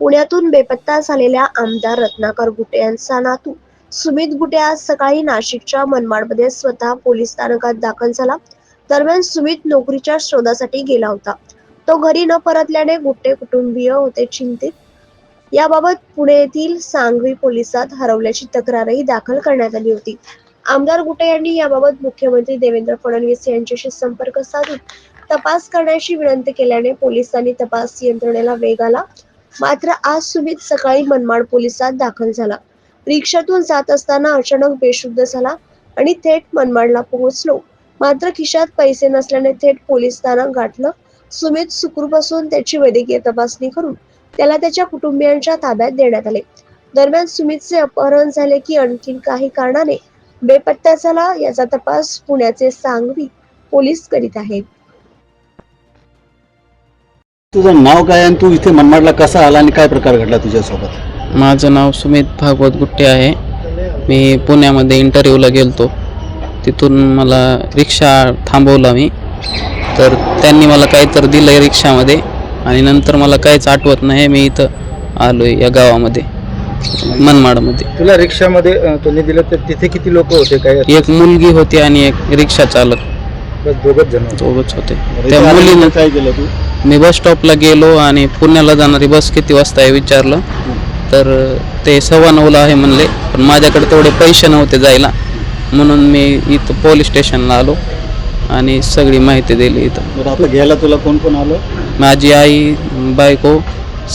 पुण्यातून बेपत्ता झालेल्या आमदार रत्नाकर गुटे यांचा नातू सुमित गुटे आज सकाळी नाशिकच्या मनमाडमध्ये स्वतः पोलीस स्थानकात दाखल झाला. दरम्यान सुमित नोकरीच्या शोधासाठी गेला होता. तो घरी न परतल्याने गुट्टे कुटुंबीय होते चिंतित. याबाबत पुणे येथील सांगवी पोलिसात हरवल्याची तक्रारही दाखल करण्यात आली होती. आमदार गुटे यांनी याबाबत मुख्यमंत्री देवेंद्र फडणवीस यांच्याशी संपर्क साधून तपास करण्याची विनंती केल्याने पोलिसांनी तपास यंत्रणेला वेग आला. मात्र आज सुमित सकाळी मनमाड पोलिसात दाखल झाला. रिक्षातून जात असताना अचानक बेशुद्ध झाला आणि थेट मनमाडला पोहोचलो. मात्र खिशात पैसे नसल्याने थेट पोलीस स्थानक गाठलं. सुमित सुखरूप असून त्याची वैद्यकीय तपासणी करून त्याला त्याच्या कुटुंबियांच्या ताब्यात देण्यात आले. दरम्यान सुमितचे अपहरण झाले की आणखी काही कारणाने बेपत्ता झाला याचा तपास पुण्याचे सांगवी पोलीस करीत आहेत. तुझं नाव काय आणि तू इथे मनमाडला कसा आला आणि काय प्रकार घडला तुझ्यासोबत? माझं नाव सुमित भागवत गुट्टे आहे. मी पुण्यामध्ये इंटरव्ह्यूला गेलतो. तिथून मला रिक्षा थांबवला मी. तर त्यांनी मला काहीतरी दिलं आहे रिक्षामध्ये आणि नंतर मला काहीच आठवत नाही. मी इथं आलो आहे या गावामध्ये मनमाडमध्ये. तुला रिक्षामध्ये अ, त्यांनी दिलं तर तिथे किती लोक होते? काय एक मुलगी होती आणि एक रिक्षा चालक. बस दोघच जण होते. दोघंच होते. त्या मुलीनं काय केलं तू? मी बस स्टॉपला गेलो आणि पुण्याला जाणारी बस किती वाजता आहे विचारलं. तर ते सव्वा नऊला आहे म्हणले पण माझ्याकडे तेवढे पैसे नव्हते जायला. म्हणून मी इथं पोलीस स्टेशनला आलो आणि सगळी माहिती दिली इथं. आता घ्यायला तुला कोण कोण आलं? माझी आई बायको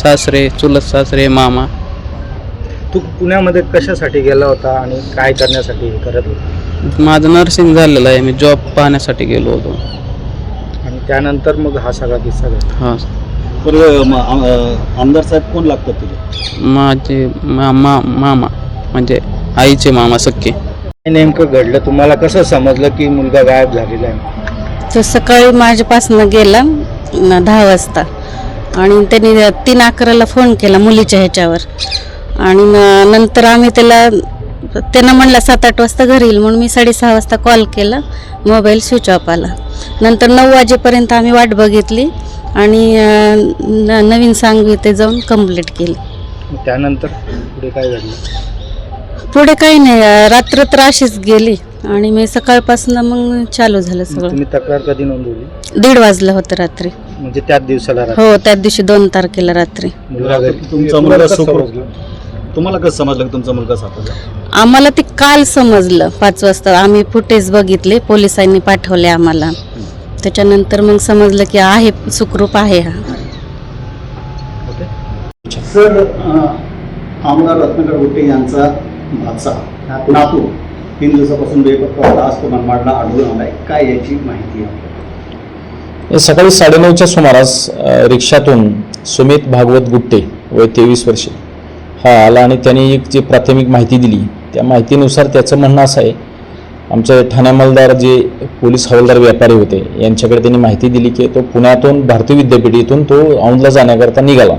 सासरे चुलत सासरे मामा. तू पुण्यामध्ये कशासाठी गेला होता आणि काय करण्यासाठी करत होता? माझं नर्सिंग झालेलं आहे मी जॉब पाहण्यासाठी गेलो होतो. त्यानंतर मग हा सगळा किस्सा घडला. हां. अं, आमदार साहेब कोण लागतात तुझे? माझे मा मा- मामा म्हणजे आईचे मामा हे नेमकं घडलं तुम्हाला कसं समजलं की मुलगा गायब झालेला आहे? तो सकाळी माझ्यापासनं गेला न दहा वाजता. आणि त्यांनी तीन अकराला फोन केला मुलीच्या ह्याच्यावर. आणि न- नंतर आम्ही त्याला त्यांना म्हणलं सात आठ वाजता घरी येईल. म्हणून मी साडेसहा वाजता कॉल केला. मोबाईल स्विच ऑफ आला. नंतर नऊ वाजेपर्यंत आम्ही वाट बघितली आणि न- नवीन सांगवी ते जाऊन कंप्लीट केली. मग त्यानंतर पुढे काय घडलं पुढे काही नाही. अं, रात्र तर अशीच गेली. आणि मी सकाळपासून मग चालू झालं सगळं. तुम्ही तक्रार कधी नोंदवली? दीड वाजलं होतं रात्री. म्हणजे त्याच दिवसाला रात्री? हो त्या दिवशी दोन तारखेला रात्री. मुलगा घरी. तुमचा मुलगा सुखरूप? तुम्हाला कसं समजलं की तुमचा मुलगा सापडला? आम्हाला ते काल समजलं पाच वाजता. आम्ही फुटेज बघितले पोलिसांनी पाठवले आम्हाला. त्याच्यानंतर मग समजलं की आहे सुखरूप आहे हा. ओके. सर आमदार रत्नाकर गुट्टे यांचा भाचा नातू तीन दिवसापासून बेपत्ता होता आज तो मनमाडला आढळून आलाय. काय याची माहिती आहे? हे सकाळी साडेनऊच्या सुमारास अ, रिक्षातून सुमित भागवत गुट्टे वय तेवीस वर्षे हा आला आणि त्यांनी एक जी प्राथमिक माहिती दिली त्या माहितीनुसार त्याचं म्हणणं असं आहे आमचे ठाणे अंमलदार जे पोलीस हवालदार व्यापारी होते यांच्याकडे त्यांनी माहिती दिली की तो पुण्यातून भारतीय विद्यापीठेतून तो औंधला जाण्याकरता निघाला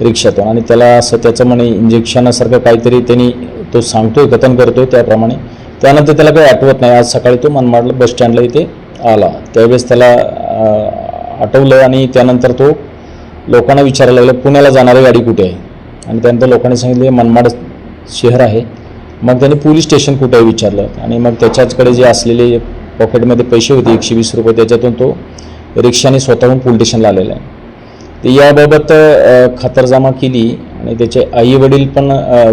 रिक्षातून. आणि त्याला असं त्याचं म्हणे इंजेक्शनासारखं काहीतरी त्यांनी तो सांगतोय कथन करतोय त्याप्रमाणे. त्यानंतर त्याला काही आठवत नाही. आज सकाळी तो मनमाडला बस स्टँडला इथे आला. त्यावेळेस त्याला आठवलं आणि त्यानंतर तो लोकांना विचारायला लागला पुण्याला जाणारी गाडी कुठे आहे? आणि त्यानंतर लोकांनी सांगितले हे मनमाड शहर आहे. मग त्यांनी पोलीस स्टेशन कुठे आहे विचारलं. आणि मग त्याच्याचकडे जे असलेले पॉकेटमध्ये पैसे होते एकशे वीस रुपये त्याच्यातून तो रिक्षाने स्वतःहून पोलीस स्टेशनला आलेला आहे. तर याबाबत खातरजमा केली आणि त्याचे आई वडील पण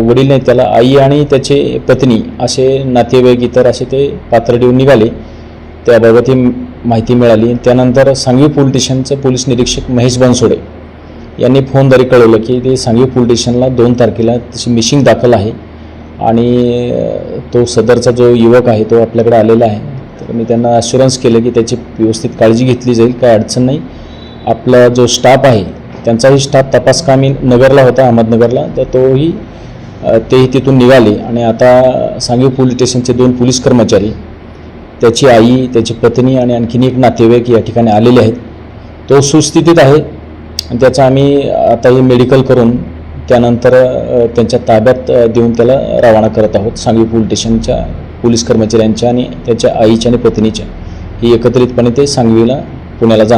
वडील नाही त्याला आई आणि त्याचे पत्नी असे नातेवाईक इतर असे ते पात्र देऊन निघाले. त्याबाबत ही माहिती मिळाली. त्यानंतर सांगवी पोलीस स्टेशनचे पोलीस निरीक्षक महेश बनसोडे यांनी फोनद्वारे कळवलं की ते सांगवी पोलीस स्टेशनला दोन तारखेला तशी मिशिंग दाखल आहे. आणि तो सदरचा जो युवक आहे तो आपल्याकडे आलेला आहे. तर मी त्यांना अश्युरन्स केलं की त्याची व्यवस्थित काळजी घेतली जाईल काय अडचण नाही. आपला जो स्टाफ आहे त्यांचाही स्टाफ तपासकामी नगरला होता अहमदनगरला. तर तोही तेही तिथून निघाले. आणि आता सांगवी पोलीस स्टेशनचे दोन पोलीस कर्मचारी त्याची आई त्याची पत्नी आणि आणखीन एक नातेवाईक या ठिकाणी आलेले आहेत. तो सुस्थितीत आहे. आणि त्याचा आम्ही आता हे मेडिकल करून त्यानंतर त्यांच्या ताब्यात देऊन त्याला रवाना करत आहोत. सांगवी पोलीस स्टेशनच्या पोलीस कर्मचाऱ्यांच्या आणि त्याच्या आईच्या आणि पत्नीच्या. ही एकत्रितपणे ते सांगवीला पुण्याला जाणार.